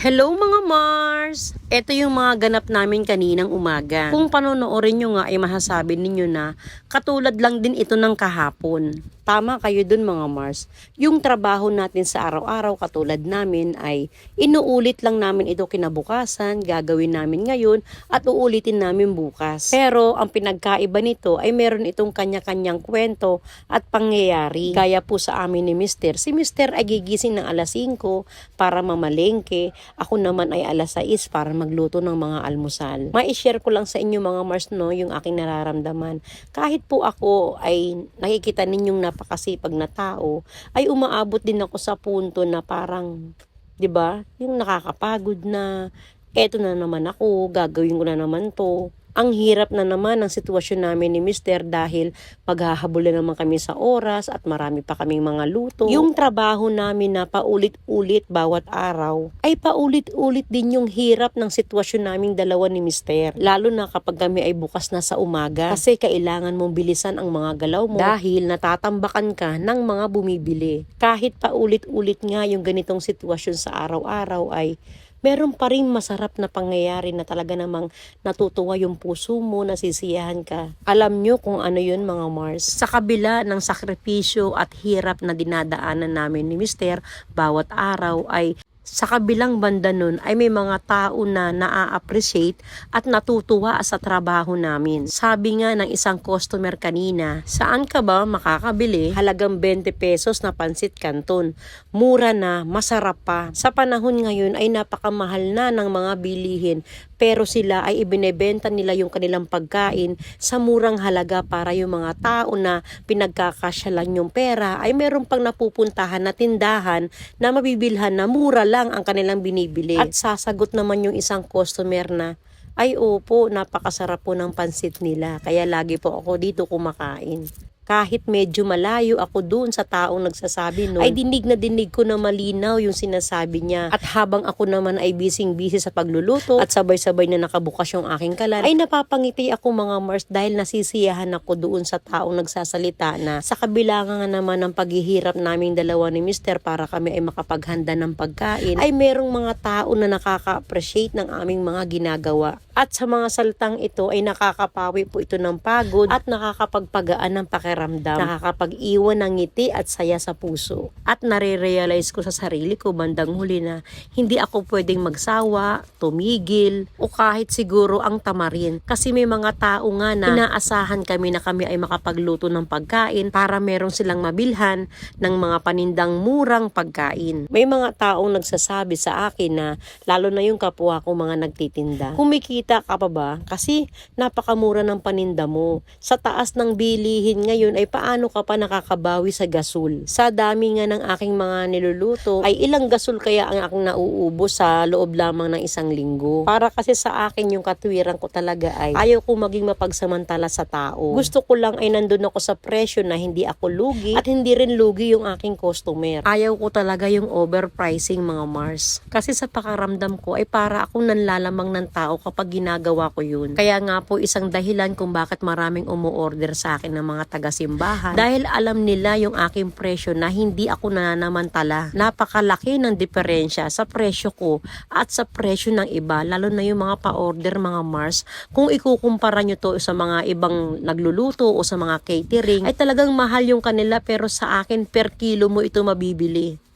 Hello mga Mars! Ito yung mga ganap namin kaninang umaga. Kung panonoorin nyo nga ay masasabi ninyo na katulad lang din ito ng kahapon. Tama kayo dun mga Mars. Yung trabaho natin sa araw-araw katulad namin ay inuulit lang namin ito kinabukasan, gagawin namin ngayon at uulitin namin bukas. Pero ang pinagkaiba nito ay meron itong kanya-kanyang kwento at pangyayari. Gaya po sa amin ni Mister. Si Mister ay gigising ng alas 5 para mamalengke. Ako naman ay alas 6 para magluto ng mga almusal. Mai-share ko lang sa inyo mga Mars no, yung aking nararamdaman. Kahit po ako ay nakikita ninyong napakasipag na tao, ay umaabot din ako sa punto na parang 'di ba? Yung nakakapagod na eto na naman ako, gagawin ko na naman to. Ang hirap na naman ang sitwasyon namin ni Mister dahil maghahabol na naman kami sa oras at marami pa kaming mga luto. Yung trabaho namin na paulit-ulit bawat araw ay paulit-ulit din yung hirap ng sitwasyon naming dalawa ni Mister. Lalo na kapag kami ay bukas na sa umaga kasi kailangan mong bilisan ang mga galaw mo dahil natatambakan ka ng mga bumibili. Kahit paulit-ulit nga yung ganitong sitwasyon sa araw-araw ay meron pa rin masarap na pangyayari na talaga namang natutuwa yung puso mo, nasisiyahan ka. Alam nyo kung ano yun mga Mars. Sa kabila ng sakripisyo at hirap na dinadaanan namin ni Mister, bawat araw ay sa kabilang banda nun ay may mga tao na naa-appreciate at natutuwa sa trabaho namin. Sabi nga ng isang customer kanina, saan ka ba makakabili halagang 20 pesos na pansit canton? Mura na, masarap pa. Sa panahon ngayon ay napakamahal na ng mga bilihin pero sila ay ibinebenta nila yung kanilang pagkain sa murang halaga para yung mga tao na pinagkakasya lang yung pera ay meron pang napupuntahan na tindahan na mabibilhan na mura lang ang kanilang binibili. At sasagot naman yung isang customer na ay opo, napakasarap po ng pansit nila. Kaya lagi po ako dito kumakain kahit medyo malayo ako doon sa taong nagsasabi no, ay dinig na dinig ko na malinaw yung sinasabi niya. At habang ako naman ay bising-busy sa pagluluto at sabay-sabay na nakabukas yung aking kalan, ay napapangiti ako mga Mars dahil nasisiyahan ako doon sa taong nagsasalita na sa kabila nga naman ng paghihirap naming dalawa ni Mister para kami ay makapaghanda ng pagkain, ay merong mga tao na nakaka-appreciate ng aming mga ginagawa. At sa mga saltang ito ay nakakapawi po ito ng pagod at nakakapagpagaan ng pakiramdam. Nakakapag-iwan ng ngiti at saya sa puso. At nare-realize ko sa sarili ko bandang huli na hindi ako pwedeng magsawa, tumigil, o kahit siguro ang tamarin. Kasi may mga tao nga na inaasahan kami na kami ay makapagluto ng pagkain para meron silang mabilhan ng mga panindang murang pagkain. May mga taong nagsasabi sa akin na lalo na yung kapwa ko mga nagtitinda. Kumikita ka pa ba? Kasi napakamura ng paninda mo. Sa taas ng bilihin ngayon ay paano ka pa nakakabawi sa gasol? Sa dami nga ng aking mga niluluto ay ilang gasol kaya ang aking nauubos sa loob lamang ng isang linggo. Para kasi sa akin yung katwiran ko talaga ay ayaw ko maging mapagsamantala sa tao. Gusto ko lang ay nandun ako sa presyo na hindi ako lugi at hindi rin lugi yung aking customer. Ayaw ko talaga yung overpricing mga Mars. Kasi sa pakaramdam ko ay para akong nanlalamang ng tao kapag ginagawa ko yun. Kaya nga po isang dahilan kung bakit maraming umu-order sa akin ng mga taga-simbahan. Dahil alam nila yung aking presyo na hindi ako nananamantala. Napakalaki ng diferensya sa presyo ko at sa presyo ng iba, lalo na yung mga pa-order mga Mars. Kung ikukumpara nyo to sa mga ibang nagluluto o sa mga catering, ay talagang mahal yung kanila pero sa akin per kilo mo ito mabibili.